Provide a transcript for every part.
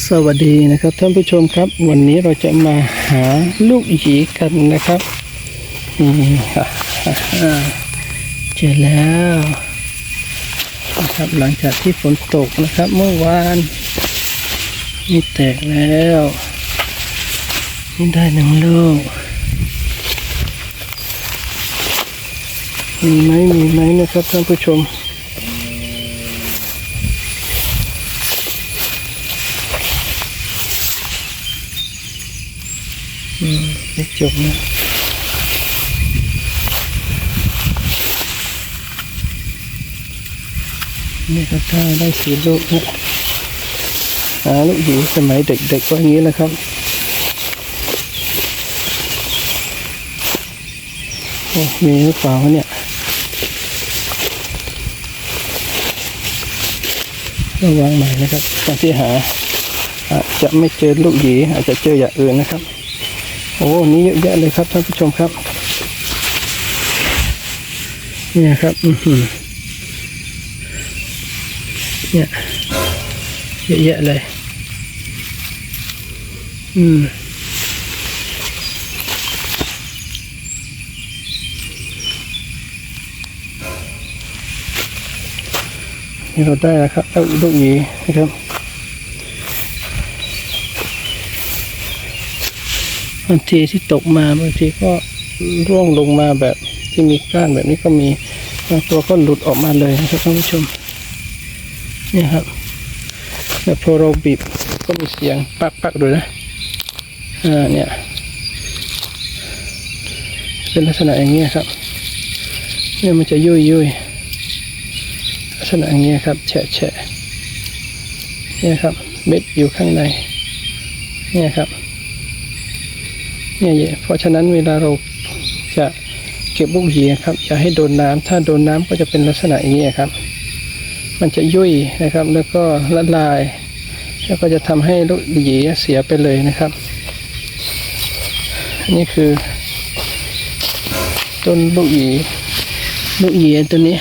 สวัสดีนะครับท่านผู้ชมครับ วันนี้เราจะมาหาลูกหยีกันนะครับนี่ค่ะเจอแล้วนะครับหลังจากที่ฝนตกนะครับ เมื่อวานนี่แตกแล้วนี่ได้หนึ่งลูกมีไหมมีไหมนะครับท่านผู้ชม อืมไม่จบนะนี่ก็ถ้ได้สีลูกนะหาลูกหยีสมัยเด็กๆก็อย่างนี้แหละครับโอ้มีหรือเปล่าเนี่ยระวังใหม่นะครับตอนที่หาอาจจะไม่เจอลูกหยีอาจจะเจออย่างอื่นนะครับ โอ้นี่เยอะแยะเลยครับท่านผู้ชมครับ เนี่ยครับอือหือเนี่ยเยอะแยะเลย อืมนี่เราได้แล้วครับเอาลูกหยีนะครับ บางทีที่ตกมาบางทีก็ร่วงลงมาแบบที่มีก้านแบบนี้ก็มีบางตัวก็หลุดออกมาเลยนะครับท่านผู้ชมเนี่ยครับแล้วพอเราบีบก็มีเสียงปักปักๆด้วยนะอ่าเนี่ยเป็นลักษณะอย่างเงี้ยครับเนี่ยมันจะยุ่ยยุ่ยลักษณะอย่างเงี้ยครับแฉะแฉะเนี่ยครับเม็ดอยู่ข้างในเนี่ยครับ เนี่ยเพราะฉะนั้นเวลาเราจะเก็บลูกหยีครับอย่าให้โดนน้ำถ้าโดนน้ำก็จะเป็นลักษณะอย่างนี้ครับ มันจะยุ่ยนะครับ แล้วก็ละลาย แล้วก็จะทำให้ลูกหยีเสียไปเลยนะครับ นี่คือ ต้นลูกหยีลูกหยีตัวนี้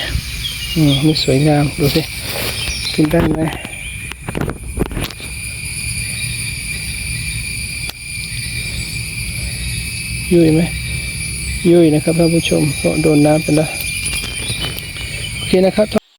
อืมนี่สวยงามดูสิกินได้ไหม ยุ่ยไหมยุ่ยนะครับท่านผู้ชมเพราะโดนน้ำไปแล้วโอเคนะครับ